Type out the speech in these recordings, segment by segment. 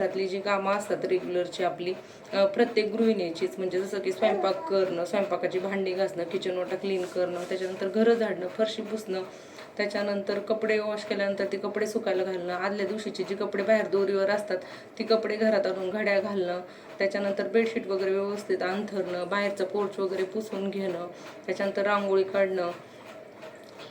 घरातली जी कामं असतात रेग्युलरची आपली प्रत्येक गृहिणीचीच. म्हणजे जसं की स्वयंपाक करणं स्वयंपाकाची भांडी घासणं किचन वाटा क्लीन करणं त्याच्यानंतर घरं झाडणं फरशी पुसणं त्याच्यानंतर कपडे वॉश केल्यानंतर ते कपडे सुकायला घालणं आदल्या दिवशीची जी कपडे बाहेर दोरीवर असतात ती कपडे घरात आणून घड्या घालणं त्याच्यानंतर बेडशीट वगैरे व्यवस्थित अंथरणं बाहेरचं पोर्च वगैरे पुसून घेणं त्याच्यानंतर रांगोळी काढणं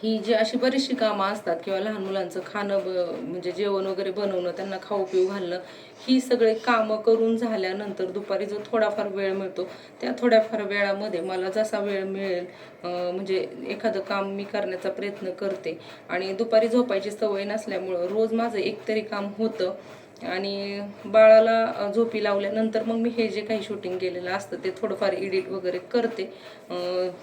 ही जी अशी बरीचशी कामं असतात किंवा लहान मुलांचं खाणं ब म्हणजे जेवण वगैरे बनवणं त्यांना खाऊ पिऊ घालणं ही सगळे कामं करून झाल्यानंतर दुपारी जो थोडाफार वेळ मिळतो त्या थोड्याफार वेळामध्ये मला जसा वेळ मिळेल म्हणजे एखादं काम मी करण्याचा प्रयत्न करते. आणि दुपारी झोपायची सवय नसल्यामुळं रोज माझं एकतरी काम होतं. आणि बाळाला झोपी लावल्यानंतर मग मी हे जे काही शूटिंग केलेलं असतं ते थोडंफार एडिट वगैरे करते.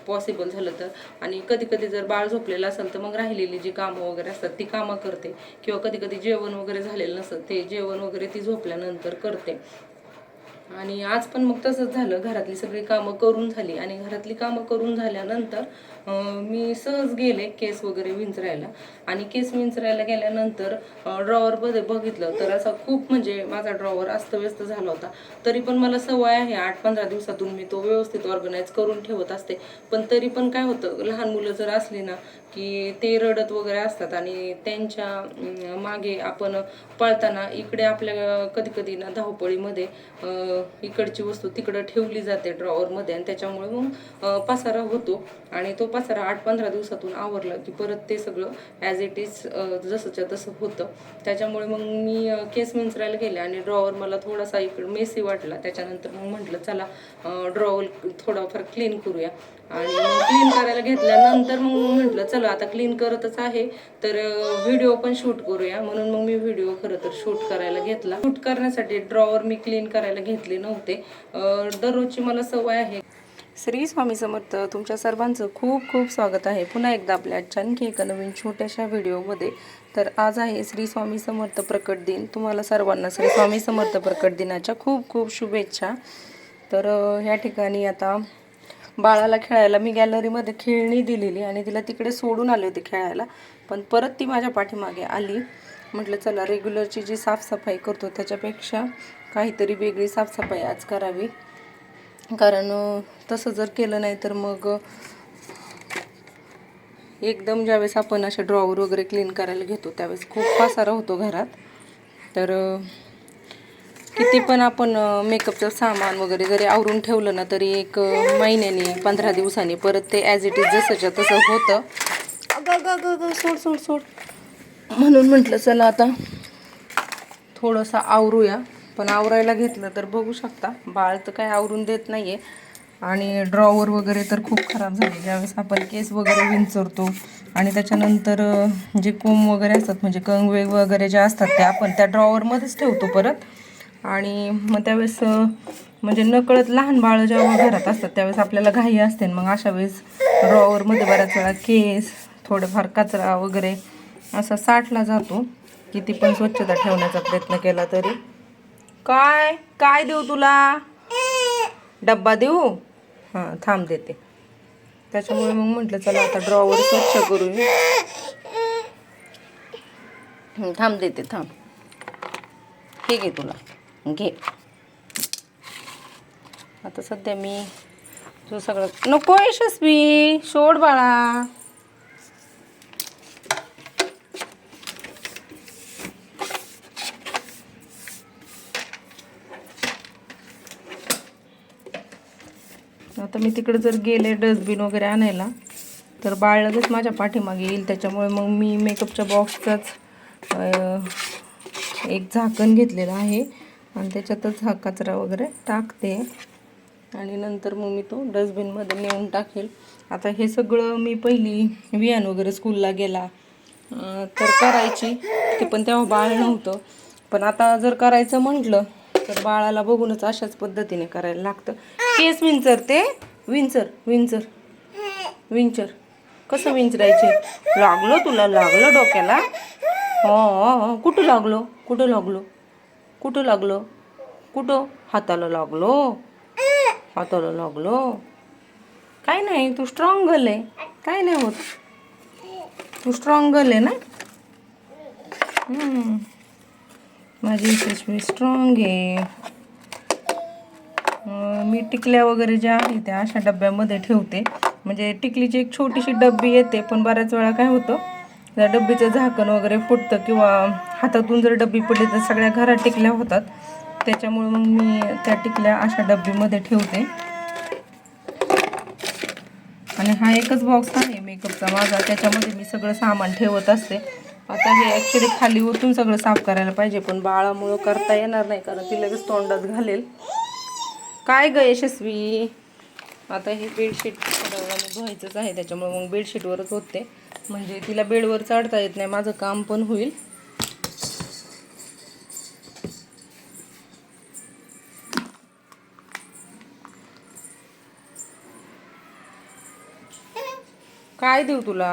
पॉसिबल झालं तर. आणि कधी कधी जर बाळ झोपलेलं असेल तर मग राहिलेली जी कामं वगैरे असतात ती कामं करते. किंवा कधी कधी जेवण वगैरे झालेलं नसतं ते जेवण वगैरे ती झोपल्यानंतर करते. आणि आज पण मग तसंच झालं. घरातली सगळी कामं करून झाली. आणि घरातली कामं करून झाल्यानंतर मी सहज गेले केस वगैरे विंचरायला. आणि केस विंचरायला गेल्यानंतर ड्रॉवरमध्ये बघितलं तर असा खूप म्हणजे माझा ड्रॉवर अस्तव्यस्त झाला होता. तरी पण मला सवय आहे आठ पंधरा दिवसातून मी तो व्यवस्थित ऑर्गनाईज करून ठेवत असते. पण तरी पण काय होतं लहान मुलं जर असली ना की ते रडत वगैरे असतात आणि त्यांच्या मागे आपण पळताना इकडे आपल्या कधी कधी ना धावपळीमध्ये इकडची वस्तू तिकडं ठेवली जाते ड्रॉवरमध्ये आणि त्याच्यामुळे मग पसारा होतो. आणि तो पसारा आठ पंधरा दिवसातून आवरलं की परत ते सगळं ॲज इट इज जसंच्या तसं होतं. त्याच्यामुळे मग मी केस विंचरायला गेले आणि ड्रॉवर मला थोडासा इकडं मेसी वाटला. त्याच्यानंतर मग म्हटलं चला ड्रॉवर थोडाफार क्लीन करूया. आणि मग क्लीन करायला घेतल्यानंतर मग म्हटलं चला आता क्लीन करतच आहे तर व्हिडिओ पण शूट करूया. म्हणून मग मी व्हिडिओ खरं तर शूट करायला घेतला. शूट करण्यासाठी ड्रॉवर मी क्लीन करायला घेतले नव्हते. दररोजची मला सवय आहे. श्री स्वामी समर्थ तुमच्या सर्वांचं खूप खूप स्वागत आहे. पुन्हा एकदा आपल्या आणखी एका नवीन छोट्याशा व्हिडिओमध्ये. तर आज आहे श्री स्वामी समर्थ प्रकट दिन. तुम्हाला सर्वांना श्री स्वामी समर्थ प्रकट दिनाच्या खूप खूप शुभेच्छा. तर ह्या ठिकाणी आता बाळाला खेळायला मी गॅलरीमध्ये खेळणी दिलेली आणि तिला तिकडे सोडून आले होते खेळायला. पण परत ती माझ्या पाठीमागे आली. म्हटलं चला रेग्युलरची जी साफसफाई करतो त्याच्यापेक्षा काहीतरी वेगळी साफसफाई आज करावी. कारण तसं जर केलं नाही तर मग एकदम ज्यावेळेस आपण असे ड्रॉवर वगैरे क्लीन करायला घेतो त्यावेळेस खूप पसारा होतो घरात. तर किती पण आपण मेकअपचं सामान वगैरे जरी आवरून ठेवलं ना तरी एक महिन्यानी पंधरा दिवसांनी परत ते ॲज इट इज जसंच्या तसं होतं. अगं सोड सोड सोड. म्हणून म्हटलं चला आता थोडंसं आवरूया. पण आवरायला घेतलं तर बघू शकता. बाळ तर काय आवरून देत नाही आहे आणि ड्रॉवर वगैरे तर खूप खराब झाले ज्यावेळेस आपण केस वगैरे विंचरतो. आणि त्याच्यानंतर जे कोंब वगैरे असतात म्हणजे कंगवे वगैरे जे असतात ते आपण त्या ड्रॉवरमध्येच ठेवतो परत. आणि मग त्यावेळेस म्हणजे नकळत लहान बाळं जेव्हा घरात असतात त्यावेळेस आपल्याला घाई असते. आणि मग अशा वेळेस ड्रॉवरमध्ये बऱ्याच वेळा केस थोडंफार कचरा वगैरे असा साठला जातो किती पण स्वच्छता ठेवण्याचा प्रयत्न केला तरी. काय? काय देऊ तुला? डब्बा देऊ? हां थांब देते. त्याच्यामुळे मग म्हटलं चला आता ड्रॉवर स्वच्छ करू थांब देते थांब. हे घे तुला. घे. आता सध्या मी तू सगळं नको यशस्वी. सोड बाळा. आता मी तिकडे जर गेले डस्टबिन वगैरे आणायला तर बाळ लगेच माझ्या पाठीमागे येईल. त्याच्यामुळे मग मी मेकअपच्या बॉक्सचाच एक झाकण घेतलेलं आहे. आणि त्याच्यातच हा कचरा वगैरे टाकते. आणि नंतर मग मी तो डस्टबिनमध्ये नेऊन टाकेल. आता हे सगळं मी पहिली वियान वगैरे स्कूलला गेला तर करायची. ते पण तेव्हा बाळ नव्हतं. पण आता जर करायचं म्हटलं तर बाळाला बघूनच अशाच पद्धतीने करायला लागतं. केस विंचर ते. विंचर विंचर. विंचर. कसं विंचरायचे? लागलो तुला लागलं डोक्याला? हो, हो हो, कुठं लागलो? कुठं लागलो? कुठं लागलो? कुठं? हाताला लागलो. हाताला लागलो. काय नाही तू स्ट्रॉंग गर्ल आहे. काय नाही होत. तू स्ट्रॉंग गर्ल आहे ना? हम्म. माझी यशस्वी स्ट्रॉंग आहे. मी टिकल्या वगैरे ज्या आहे त्या अशा डब्यामध्ये ठेवते. म्हणजे टिकलीची एक छोटीशी डब्बी येते पण बऱ्याच वेळा काय होतं त्या डब्बीचं झाकण वगैरे फुटतं किंवा हातातून जर डब्बी पडली तर सगळ्या घरात टिकल्या होतात. त्याच्यामुळे मग मी त्या टिकल्या अशा डब्बीमध्ये ठेवते. आणि हा एकच बॉक्स आहे मेकअपचा माझा. त्याच्यामध्ये मी सगळं सामान ठेवत असते. आता हे ॲक्च्युली खाली ओतून सगळं साफ करायला पाहिजे पण बाळामुळं करता येणार नाही कारण ती लगेच तोंडात घालेल. काय ग यशस्वी? आता हे बेडशीट थोड्या धुवायचंच आहे त्याच्यामुळे मग बेडशीटवरच होते. म्हणजे तिला बेडवर चढता येत नाही माझं काम पण होईल. काय देऊ तुला?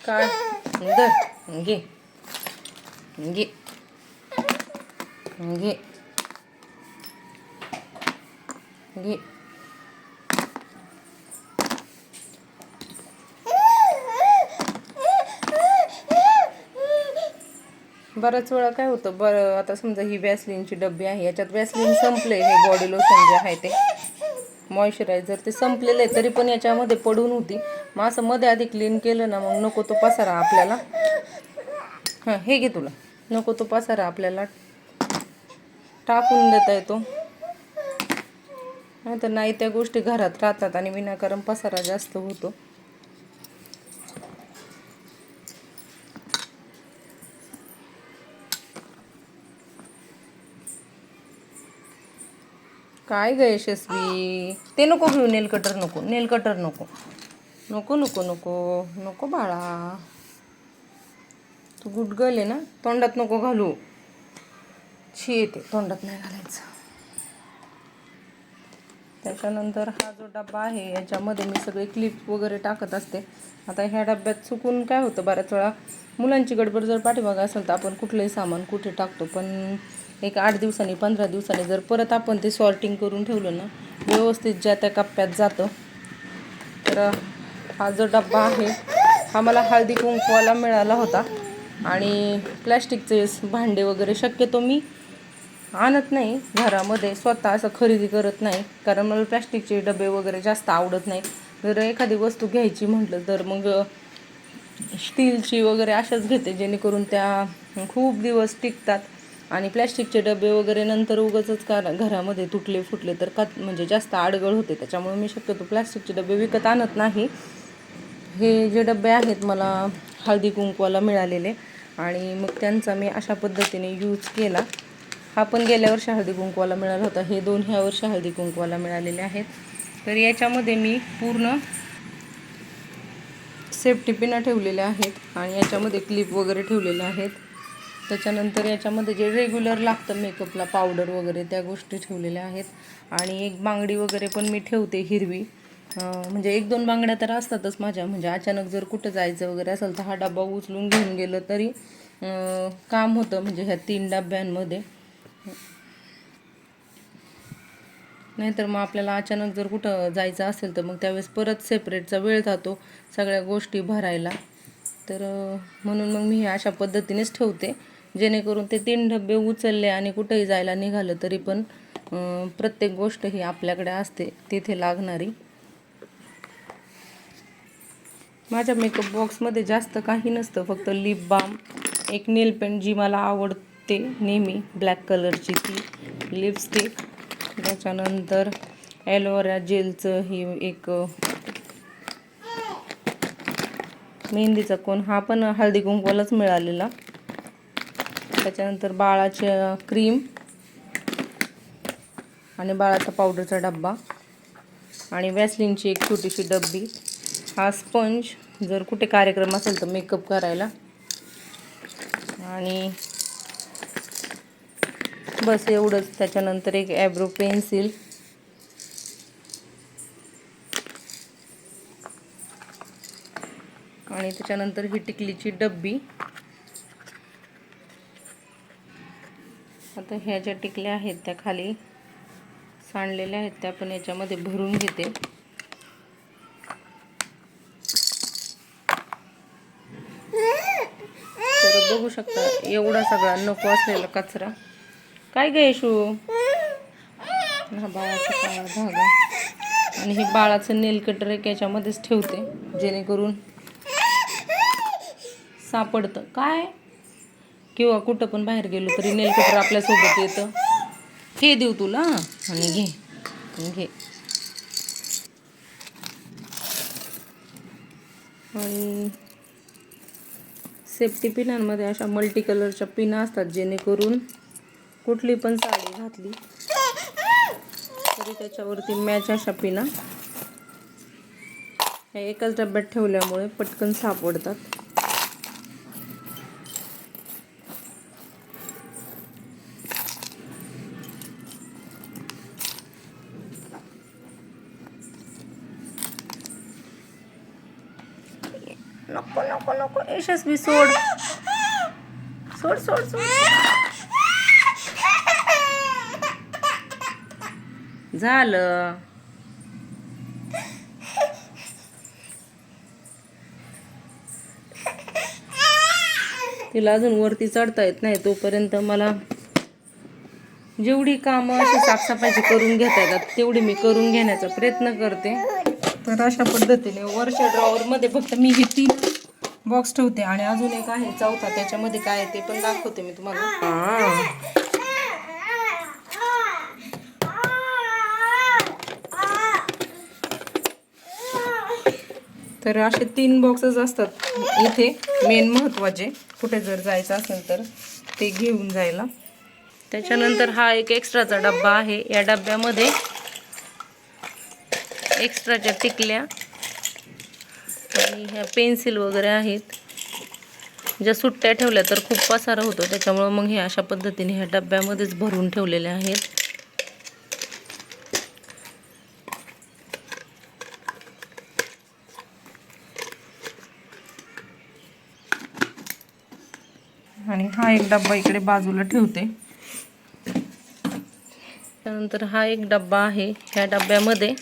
काय? दर घे. घे. घे. घे. बऱ्याच वेळा काय होतं बरं आता समजा ही वॅसलिनची डब्बी आहे याच्यात वॅसलिन संपले हे बॉडी लोशन जे आहे ते. मॉइश्चरायझर ते संपलेलं आहे तरी पण याच्यामध्ये पडून होती. मग असं मध्ये आधी क्लीन केलं ना मग नको तो पसारा आपल्याला. हां हे घे तुला. नको तो पसारा आपल्याला. टाकून देता येतो नाही तर नाही त्या गोष्टी घरात राहतात आणि विनाकारण पसारा जास्त होतो. काय ग यशस्वी? ते नको घेऊ नेल कटर नको नेल कटर नको. नको नको नको नको बाळा. तू गुडगल आहे ना तोंडात नको घालू. छी येते तोंडात नाही घालायचं. त्याच्यानंतर हा जो डबा आहे याच्यामध्ये मी सगळे क्लिप वगैरे टाकत असते. आता ह्या डब्यात चुकून काय होतं बऱ्याच वेळा मुलांची गडबड जर पाठीमागं असेल तर आपण कुठलंही सामान कुठे टाकतो पण एक आठ दिवसांनी पंधरा दिवसांनी जर परत आपण ते सॉर्टिंग करून ठेवलं ना व्यवस्थित ज्या त्या कप्प्यात जातं. तर हा जो डब्बा आहे हा मला हळदी कुंकवाला मिळाला होता. आणि प्लॅस्टिकचे भांडे वगैरे शक्यतो मी आणत नाही. घरामध्ये स्वतः असं खरेदी करत नाही. कारण मला प्लॅस्टिकचे डबे वगैरे जास्त आवडत नाही. जर एखादी वस्तू घ्यायची म्हटलं तर मग स्टीलची वगैरे अशाच घेते जेणेकरून त्या खूप दिवस टिकतात. आणि प्लॅस्टिकचे डबे वगैरे नंतर उगाचच का घरामध्ये तुटले फुटले तर का म्हणजे जास्त आडगळ होते. त्याच्यामुळे मी शक्यतो प्लॅस्टिकचे डबे विकत आणत नाही. हे जे डबे आहेत मला हळदी कुंकवाला मिळालेले आणि मग त्यांचा मी अशा पद्धतीने यूज केला. हा पण गेल्या वर्षी हळदी कुंकवाला मिळाला होता. हे दोन ह्या वर्षी हळदी कुंकवाला मिळालेले आहेत. तर याच्यामध्ये मी पूर्ण सेफ्टी पिना ठेवलेल्या आहेत आणि याच्यामध्ये क्लिप वगैरे ठेवलेल्या आहेत. त्याच्यानंतर याच्यामध्ये जे रेग्युलर लागतं मेकअपला पावडर वगैरे त्या गोष्टी ठेवलेल्या आहेत. आणि एक बांगडी वगैरे पण मी ठेवते हिरवी. म्हणजे एक दोन बांगड्या तर असतातच माझ्या. म्हणजे अचानक जर कुठं जायचं वगैरे असेल तर हा डबा उचलून घेऊन गेलं तरी काम होतं म्हणजे ह्या तीन डब्यांमध्ये. नाहीतर मग आपल्याला अचानक जर कुठं जायचं असेल तर मग त्यावेळेस परत सेपरेटचा वेळ जातो सगळ्या गोष्टी भरायला. तर म्हणून मग मी हे अशा पद्धतीनेच ठेवते. जेणेकरून ते तीन डबे उचलले आणि कुठंही जायला निघालं तरी पण प्रत्येक गोष्ट ही आपल्याकडे असते तिथे लागणारी. माझ्या मेकअप बॉक्समध्ये जास्त काही नसतं फक्त लिप बाम एक नेल पेंट जी मला आवडते नेहमी ब्लॅक कलरची ती लिपस्टिक त्याच्यानंतर ॲलोवेरा जेलचं हे एक मेहंदीचा कोण हा पण हळदी कुंकवालाच मिळालेला. त्याच्यानंतर बाळाच्या क्रीम आणि बाळाचा पावडरचा डब्बा. आणि वॅसलिनची एक छोटीशी डब्बी. हा स्पंज. जर कुठे कार्यक्रम असेल तर मेकअप करायला. आणि बस एवढंच. त्याच्यानंतर एक ॲब्रो पेन्सिल आणि त्याच्यानंतर ही टिकलीची डब्बी. आता ह्या ज्या टिकल्या आहेत त्या खाली सांडलेल्या आहेत त्या पण याच्यामध्ये भरून घेते. बघू शकता? एवढा सगळा नको असलेला कचरा. काय ग येशू? हा बाळाचा काळा धागा. आणि हे बाळाचं नेल कटर एक याच्यामध्येच ठेवते जेणेकरून सापडतं. काय? किंवा कुठं पण बाहेर गेलो तरी नेल कटर आपल्यासोबत येतं. हे देऊ तुला आणि घे. घे. आणि सेफ्टी पिनांमध्ये अशा मल्टी कलरच्या पिना असतात जेणेकरून कुठली पण साडी घातली तरी त्याच्यावरती मॅच अशा पिना. ह्या एकाच डब्यात ठेवल्यामुळे पटकन सापडतात. यशस्वी सोड? सोड सोड सोड. झालं. तिला अजून वरती चढता येत नाही तोपर्यंत मला जेवढी कामं अशी साफसफाईची करून घेता येतात तेवढी मी करून घेण्याचा प्रयत्न करते. तर अशा पद्धतीने वरच्या ड्रॉवरमध्ये फक्त मी हे तीन बॉक्स ठेवते आणि अजून एक आहे चौथा. त्याच्यामध्ये काय आहे ते पण दाखवते मी तुम्हाला. तर असे तीन बॉक्सेस असतात इथे मेन महत्त्वाचे कुठे जर जायचं असेल तर ते घेऊन जायला. त्याच्यानंतर हा एक एक्स्ट्राचा डब्बा आहे. या डब्यामध्ये एक्स्ट्राच्या टिकल्या आणि ह्या पेन्सिल वगैरे आहेत. ज्या सुट्ट्या ठेवल्या तर खूप पसारा होतो. त्याच्यामुळं मग हे अशा पद्धतीने ह्या डब्यामध्येच भरून ठेवलेल्या आहेत. आणि हा एक डब्बा इकडे बाजूला ठेवते. त्यानंतर हा एक डब्बा आहे. ह्या डब्यामध्ये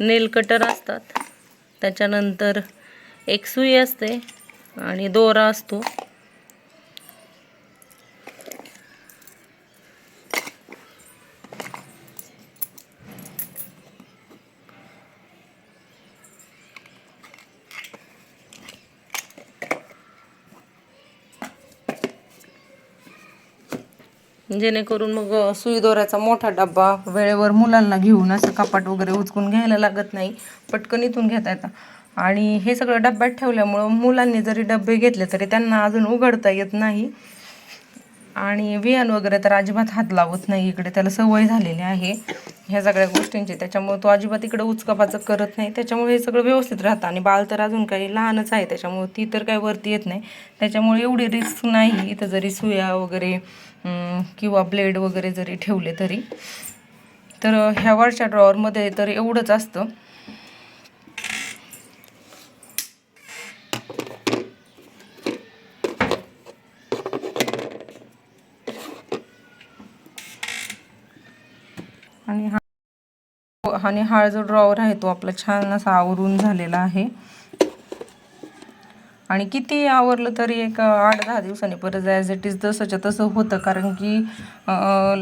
नेल कटर असतात. त्याच्यानंतर एक सुई असते आणि दोरा असतो. जेणेकरून मग सुई दोऱ्याचा मोठा डब्बा वेळेवर मुलांना घेऊन असं कपाट वगैरे उचकून घ्यायला लागत नाही पटकन इथून घेता येतं. आणि हे सगळं डब्यात ठेवल्यामुळं मुलांनी जरी डबे घेतले तरी त्यांना अजून उघडता येत नाही. आणि विहान वगैरे तर अजिबात हात लावत नाही इकडे. त्याला सवय झालेली आहे. ह्या सगळ्या गोष्टींची. त्याच्यामुळे तो अजिबात इकडे उचकापाचक करत नाही. त्याच्यामुळे हे सगळं व्यवस्थित राहतं. आणि बाळ तर अजून काही लहानच आहे. त्याच्यामुळे ती तर काही वरती येत नाही. त्याच्यामुळे एवढी रिस्क नाही. इथं जरी सुया वगैरे किंवा ब्लेड वगैरे जरी ठेवले तरी. तर ह्या वरच्या ड्रॉवरमध्ये तर एवढंच असतं. आणि हा आणि हा जो ड्रॉवर आहे तो आपला छान असा आवरून झालेला आहे. आणि किती आवरलं तरी एक आठ दहा दिवसांनी परत ॲज इट इज तसंच्या तसं होतं. कारण की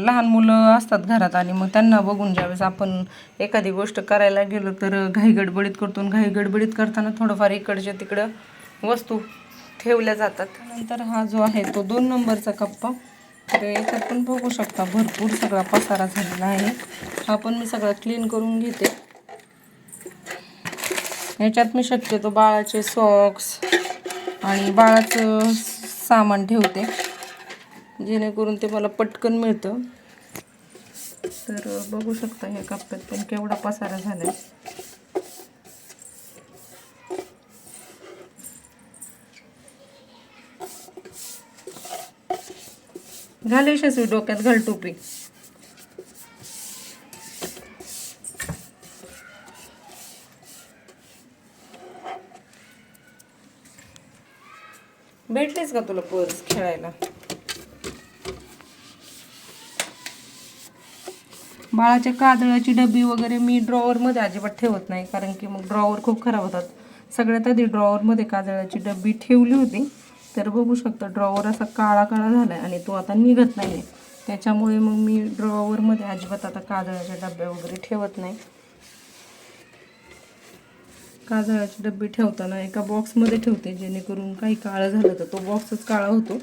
लहान मुलं असतात घरात आणि मग त्यांना बघून ज्यावेळेस आपण एखादी गोष्ट करायला गेलो तर घाई गडबडीत करतो घाई गडबडीत करताना थोडंफार इकडच्या तिकडं वस्तू ठेवल्या जातात. नंतर हा जो आहे तो दोन नंबरचा कप्पा. तर याच्यात पण बघू शकता भरपूर सगळा पसारा झालेला आहे. हा पण मी सगळा क्लीन करून घेते. याच्यात मी शक्यतो बाळाचे सॉक्स आणि बाळाचं सामान ठेवते. जेणेकरून ते मला पटकन मिळतं. तर बघू शकता ह्या कप्प्यात पण केवढा पसारा झाला आहे घाल यशस्वी डोक्यात घाल टोपी. भेटलीस का तुला पर्स खेळायला? बाळाच्या काजळाची डबी वगैरे मी ड्रॉवरमध्ये अजिबात ठेवत नाही कारण की मग ड्रॉवर खूप खराब होतात. सगळ्यात आधी ड्रॉवरमध्ये काजळाची डबी ठेवली होती. तर बघू शकता ड्रॉवर असा काळा काळा झाला आहे आणि तो आता निघत नाही आहे त्याच्यामुळे मग मी ड्रॉवरमध्ये अजिबात आता काजळाच्या डब्या वगैरे ठेवत नाही. काजळाचे डबे ठेवताना एका बॉक्समध्ये ठेवते जेणेकरून काही काळं झालं तर तो बॉक्सच काळा होतो.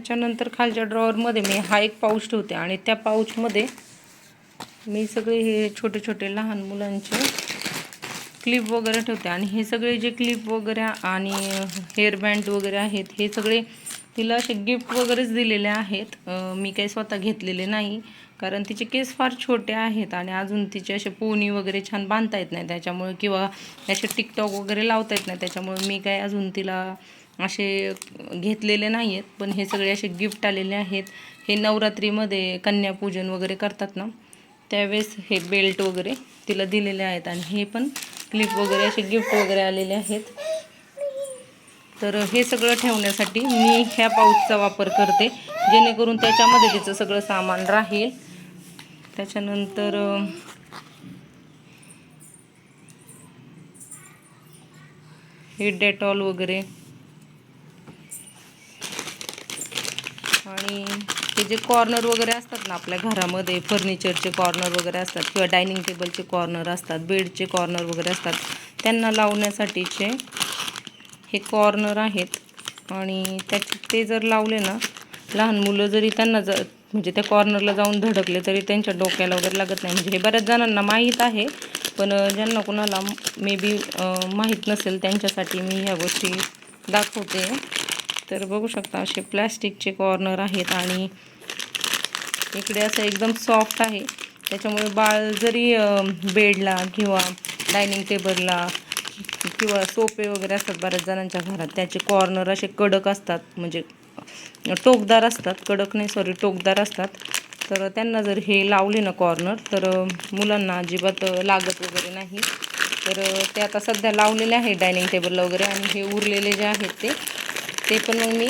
त्याच्यानंतर खालच्या ड्रॉवरमध्ये मी हा एक पाऊच ठेवते आणि त्या पाऊचमध्ये मी सगळे हे छोटे छोटे लहान मुलांचे क्लिप वगैरे ठेवते. आणि हे सगळे जे क्लिप वगैरे आणि हेअरबँड वगैरे आहेत हे सगळे तिला असे गिफ्ट वगैरेच दिलेले आहेत. मी काही स्वतः घेतलेले नाही. कारण तिचे केस फार छोटे आहेत आणि अजून तिचे असे पोनी वगैरे छान बांधता येत नाही. त्याच्यामुळे किंवा असे टिकटॉक वगैरे लावता येत नाही. त्याच्यामुळे मी काय अजून तिला असे घेतलेले नाही आहेत पण हे सगळे असे गिफ्ट आलेले आहेत. हे नवरात्रीमध्ये कन्यापूजन वगैरे करतात ना त्यावेळेस हे बेल्ट वगैरे तिला दिलेले आहेत आणि हे पण क्लिप वगैरे असे गिफ्ट वगैरे आलेले आहेत. तर हे सगळं ठेवण्यासाठी मी ह्या पाऊचचा वापर करते जेणेकरून त्याच्यामध्ये तिचं सगळं सामान राहील. त्याच्यानंतर हे डेटॉल वगैरे आणि हे जे कॉर्नर वगैरे असतात ना आपल्या घरामध्ये फर्निचरचे कॉर्नर वगैरे असतात किंवा डायनिंग टेबलचे कॉर्नर असतात बेडचे कॉर्नर वगैरे असतात त्यांना लावण्यासाठीचे हे कॉर्नर आहेत. आणि त्याचे ते जर लावले ना लहान मुलं जरी त्यांना ज म्हणजे त्या कॉर्नरला जाऊन धडकले तरी त्यांच्या डोक्याला वगैरे लागत नाही. म्हणजे हे बऱ्याच जणांना माहीत आहे पण ज्यांना कोणाला मे बी माहीत नसेल त्यांच्यासाठी मी ह्या गोष्टी दाखवते. तर बघू शकता असे प्लॅस्टिकचे कॉर्नर आहेत आणि इकडे असं एकदम सॉफ्ट आहे. त्याच्यामुळे बाळ जरी बेडला किंवा डायनिंग टेबलला किंवा सोफे वगैरे असतात बऱ्याच जणांच्या घरात त्याचे कॉर्नर असे कडक असतात. म्हणजे टोकदार असतात. कडक नाही सॉरी टोकदार असतात. तर त्यांना जर हे लावले ना कॉर्नर तर मुलांना अजिबात लागत वगैरे नाही. तर ते आता सध्या लावलेले आहे डायनिंग टेबलला वगैरे आणि हे उरलेले जे आहेत ते ते पण मग मी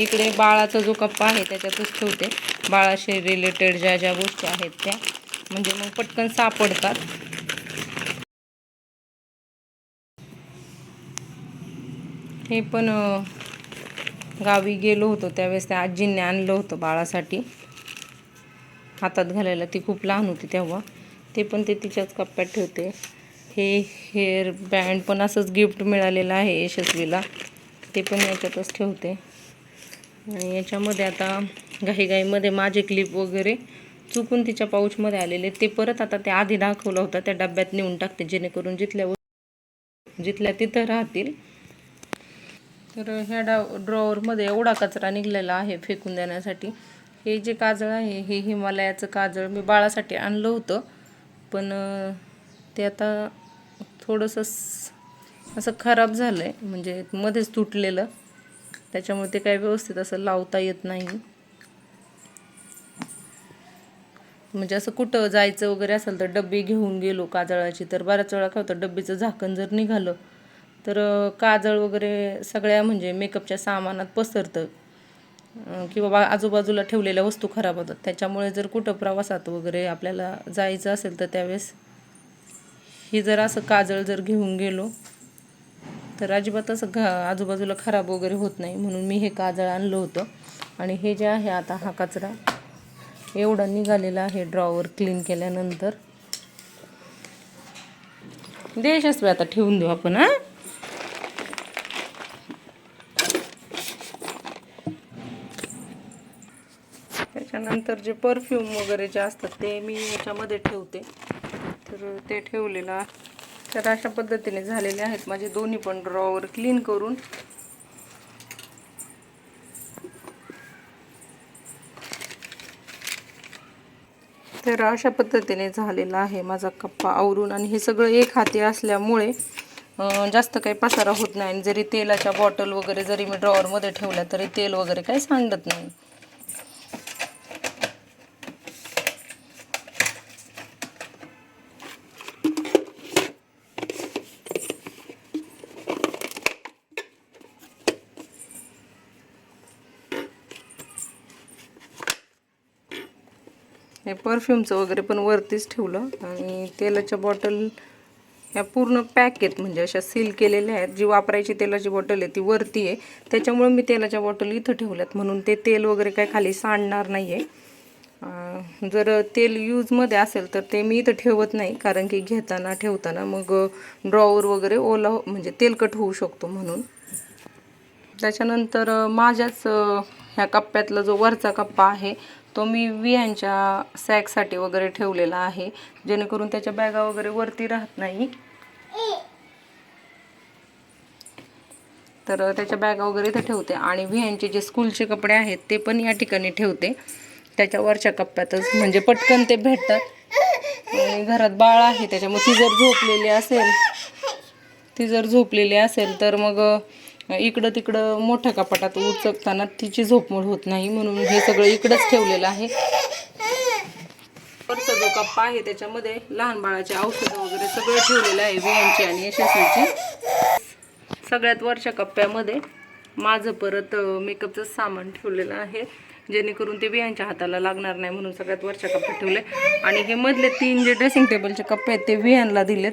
इकडे बाळाचा जो कप्पा आहे त्याच्यातच ठेवते. बाळाशी रिलेटेड ज्या ज्या गोष्टी आहेत त्या. म्हणजे मग पटकन सापडतात. हे पण गावी गेलो होतो त्यावेळेस त्या आजींनी आणलं होतं बाळासाठी. हातात घालायला ती खूप लहान होती तेव्हा. ते पण ते तिच्याच कप्प्यात ठेवते. हे हेअर बँड पण असंच गिफ्ट मिळालेलं आहे यशस्वीला. ते पण याच्यातच ठेवते. आणि याच्यामध्ये आता घाईघाईमध्ये माझे क्लिप वगैरे चुकून तिच्या पाऊचमध्ये आलेले. ते परत आता ते आधी दाखवलं होतं. त्या डब्यात नेऊन टाकते. जेणेकरून जिथल्या जिथल्या तिथं राहतील. तर ह्या डा ड्रॉवरमध्ये एवढा कचरा निघलेला आहे फेकून देण्यासाठी. हे जे काजळ आहे हे हिमालयाचं काजळ मी बाळासाठी आणलं होतं. पण ते आता थोडंसं असं खराब झालं आहे म्हणजे मध्येच तुटलेलं. त्याच्यामुळे ते काय व्यवस्थित असं लावता येत नाही. म्हणजे असं कुठं जायचं वगैरे असेल तर डब्बी घेऊन गेलो काजळाची. तर बऱ्याच वेळा काय होतं डब्बीचं झाकण जर निघालं तर काजळ वगैरे सगळ्या म्हणजे मेकअपच्या सामानात पसरतं. किंवा बा आजूबाजूला ठेवलेल्या वस्तू खराब होतात. त्याच्यामुळे जर कुठं प्रवासात वगैरे आपल्याला जायचं असेल तर त्यावेळेस ही जर असं काजळ जर घेऊन गेलो तर अजिबात असं घा आजूबाजूला खराब वगैरे होत नाही. म्हणून मी हे काजळ आणलं होतं. आणि हे जे आहे आता हा कचरा एवढा निघालेला आहे ड्रॉवर क्लीन केल्यानंतर. देशस्वी आता ठेवून देऊ आपण हां. त्याच्यानंतर जे परफ्यूम वगैरे जे असतात ते मी याच्यामध्ये ठेवते. तर ते ठेवलेलं आहे. तर अशा पद्धतीने झालेले आहेत. माझे दोन्ही पण ड्रॉवर क्लीन करून. तर अशा पद्धतीने झालेला आहे माझा कप्पा आवरून. आणि हे सगळं एक हाती असल्यामुळे जास्त काही पसारा होत नाही. आणि जरी तेलाच्या बॉटल वगैरे जरी मी ड्रॉवरमध्ये ठेवल्या तरी तेल वगैरे काही सांडत नाही. हे परफ्यूमचं वगैरे पण वरतीच ठेवलं आणि तेलाच्या बॉटल ह्या पूर्ण पॅक आहेत म्हणजे अशा सील केलेल्या आहेत. जी वापरायची तेलाची बॉटल आहे ती वरती आहे. त्याच्यामुळे मी तेलाच्या बॉटल इथं ठेवल्यात. म्हणून ते तेल वगैरे काय खाली सांडणार नाही आहे जर तेल यूजमध्ये असेल तर ते मी इथं ठेवत नाही कारण की घेताना ठेवताना मग ड्रॉवर वगैरे ओला हो, म्हणजे तेलकट होऊ शकतो म्हणून. त्याच्यानंतर माझ्याच ह्या कप्प्यातला जो वरचा कप्पा आहे तो मी वियांच्या सॅकसाठी वगैरे ठेवलेला आहे. जेणेकरून त्याच्या बॅगा वगैरे वरती राहत नाही. तर त्याच्या बॅगा वगैरे इथं ठेवते आणि विह्यांचे जे स्कूलचे कपडे आहेत ते पण या ठिकाणी ठेवते. त्याच्या वरच्या कप्प्यातच म्हणजे पटकन ते भेटतात. आणि घरात बाळ आहे त्याच्यामुळे ती जर झोपलेली असेल ती जर झोपलेली असेल तर मग इकडं तिकडं मोठ्या कपाटात उचकताना तिची झोपमोड होत नाही म्हणून हे सगळं इकडंच ठेवलेलं आहे. वरचा जो कप्पा आहे त्याच्यामध्ये लहान बाळाचे औषधं वगैरे सगळं ठेवलेलं आहे वियांची आणि यशस्वीची. सगळ्यात वरच्या कप्प्यामध्ये माझं परत मेकअपचं सामान ठेवलेलं आहे जेणेकरून ते वियांच्या हाताला लागणार नाही म्हणून सगळ्यात वरच्या कप्प्यात ठेवले आणि हे मधले तीन जे ड्रेसिंग टेबलचे कप्पे आहेत ते वियांना दिलेत.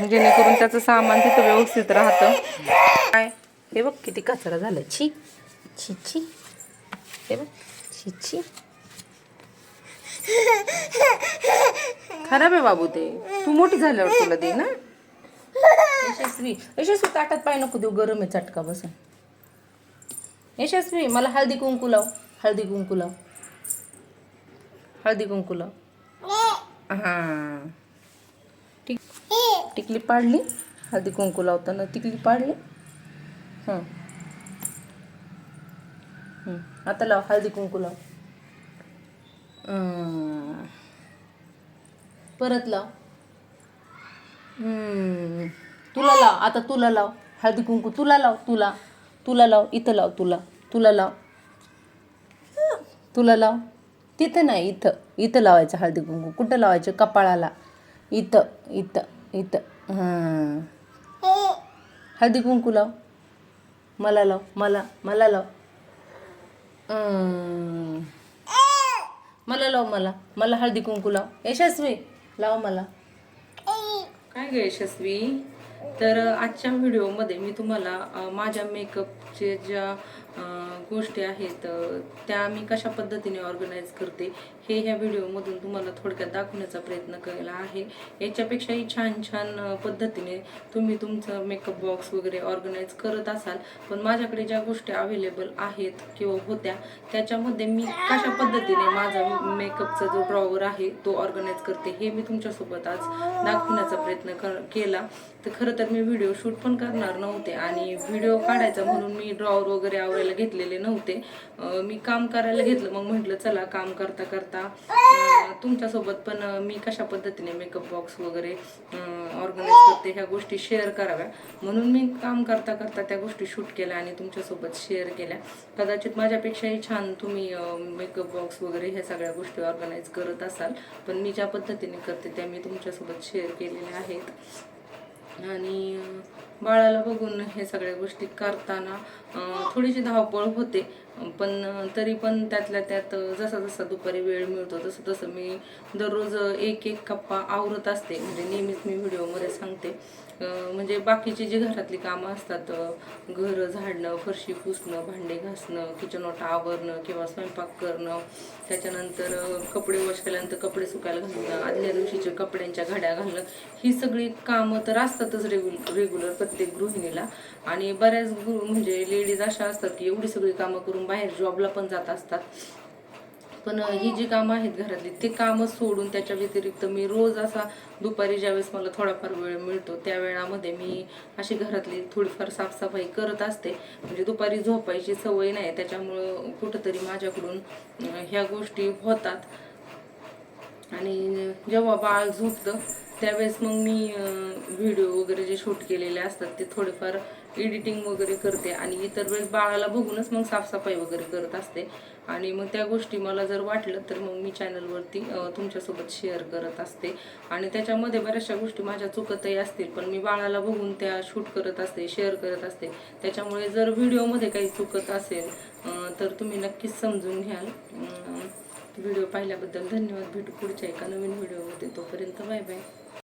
जेणेकरून त्याचं सामान तिथं व्यवस्थित राहतं. काय? हे बघ किती कचरा झाला छी छी छी हे बघ. छी छी खराब आहे बाबू ते. तू मोठी झाल्यावर तुला दे ना. यशस्वी. यशस्वी ताटात पाय नको देऊ. गरम आहे चटका बसून यशस्वी मला हळदी कुंकू लाव. हळदी कुंकू लाव. हळदी कुंकू लाव. हां. टिकली पाडली. हळदी कुंकू लावताना टिकली पाडली. हं. आता लाव हळदी कुंकू लाव. परत लाव. तुला लाव आता तुला लाव. हळदी कुंकू तुला लाव तुला. तुला लाव इथं लाव तुला. तुला लाव. तुला लाव. तिथं नाही इथं. इथं लावायचं हळदी कुंकू. कुठं लावायचं? कपाळाला. इथं इथं. इथं. हां. हळदी कुंकू लाव. मला लाव. मला मला लाव. मला लाव मला. मला हळदी कुंकू लाव. यशस्वी. लाव मला. काय ग यशस्वी? तर आजच्या व्हिडिओमध्ये मी तुम्हाला माझ्या मेकअप चे ज्या गोष्टी आहेत त्या मी कशा पद्धतीने ऑर्गनाईज करते हे ह्या व्हिडिओमधून तुम्हाला थोडक्यात दाखवण्याचा प्रयत्न केला आहे. याच्यापेक्षाही छान छान पद्धतीने तुम्ही तुमचं मेकअप बॉक्स वगैरे ऑर्गनाईज करत असाल. पण माझ्याकडे ज्या गोष्टी अवेलेबल आहेत किंवा होत्या त्याच्यामध्ये मी कशा पद्धतीने माझा मेकअपचा जो ड्रॉवर आहे तो ऑर्गनाईज करते हे मी तुमच्यासोबत आज दाखवण्याचा प्रयत्न कर केला. तर खरं तर मी व्हिडिओ शूट पण करणार नव्हते आणि व्हिडिओ काढायचा म्हणून मी मी ड्रॉवर वगैरे आवरायला घेतलेले नव्हते. मी काम करायला घेतलं. मग म्हटलं चला काम करता करता तुमच्यासोबत पण मी कशा पद्धतीने मेकअप बॉक्स वगैरे ऑर्गनाईज करते ह्या गोष्टी शेअर कराव्या? म्हणून मी काम करता करता त्या गोष्टी शूट केल्या आणि तुमच्यासोबत शेअर केल्या. कदाचित माझ्यापेक्षाही छान तुम्ही मेकअप बॉक्स वगैरे ह्या सगळ्या गोष्टी ऑर्गनाईज करत असाल. पण मी ज्या पद्धतीने करते त्या मी तुमच्यासोबत शेअर केलेल्या आहेत. आणि बाळाला बघून हे सगळ्या गोष्टी करताना थोडीशी धावपळ होते. पण तरी पण त्यातल्या त्यात जसा जसा दुपारी वेळ मिळतो तसं तसं मी दररोज एक एक कप्पा आवरत असते. म्हणजे नेहमीच मी व्हिडिओमध्ये सांगते. म्हणजे बाकीची जी घरातली कामं असतात घर झाडणं फरशी पुसणं भांडे घासणं किचन ओटा आवरणं किंवा स्वयंपाक करणं त्याच्यानंतर कपडे वॉश केल्यानंतर कपडे सुकायला घालणं आदल्या दिवशीच्या कपड्यांच्या घड्या घालणं ही सगळी कामं तर असतातच रेगु रेग्युलर प्रत्येक गृहिणीला. आणि बऱ्याच गृह म्हणजे लेडीज अशा असतात की एवढी सगळी कामं करून बाहेर जॉबला पण जात असतात. पण ही जी कामं आहेत घरातली ते कामं सोडून त्याच्या व्यतिरिक्त मी रोज असा दुपारी ज्यावेळेस मला थोडाफार वेळ मिळतो त्या वेळामध्ये मी अशी घरातली थोडीफार साफसफाई करत असते. म्हणजे दुपारी झोपायची सवय नाही त्याच्यामुळं कुठंतरी माझ्याकडून ह्या गोष्टी होतात. आणि जेव्हा बाळ झोपतं त्यावेळेस मग मी व्हिडिओ वगैरे जे शूट केलेले असतात ते थोडेफार एडिटिंग वगैरे करते आणि इतर वेळेस बाळाला बघूनच मग साफसफाई वगैरे करत असते. आणि मग त्या गोष्टी मला जर वाटलं तर मग मी चॅनलवरती तुमच्यासोबत शेअर करत असते. आणि त्याच्यामध्ये बऱ्याचशा गोष्टी माझ्या चुकतही असतील पण मी बाळाला बघून त्या शूट करत असते शेअर करत असते. त्याच्यामुळे जर व्हिडिओमध्ये काही चुकत असेल तर तुम्ही नक्कीच समजून घ्याल. व्हिडिओ पाहिल्याबद्दल धन्यवाद. भेटू पुढच्या एका नवीन व्हिडिओमध्ये तोपर्यंत बाय बाय.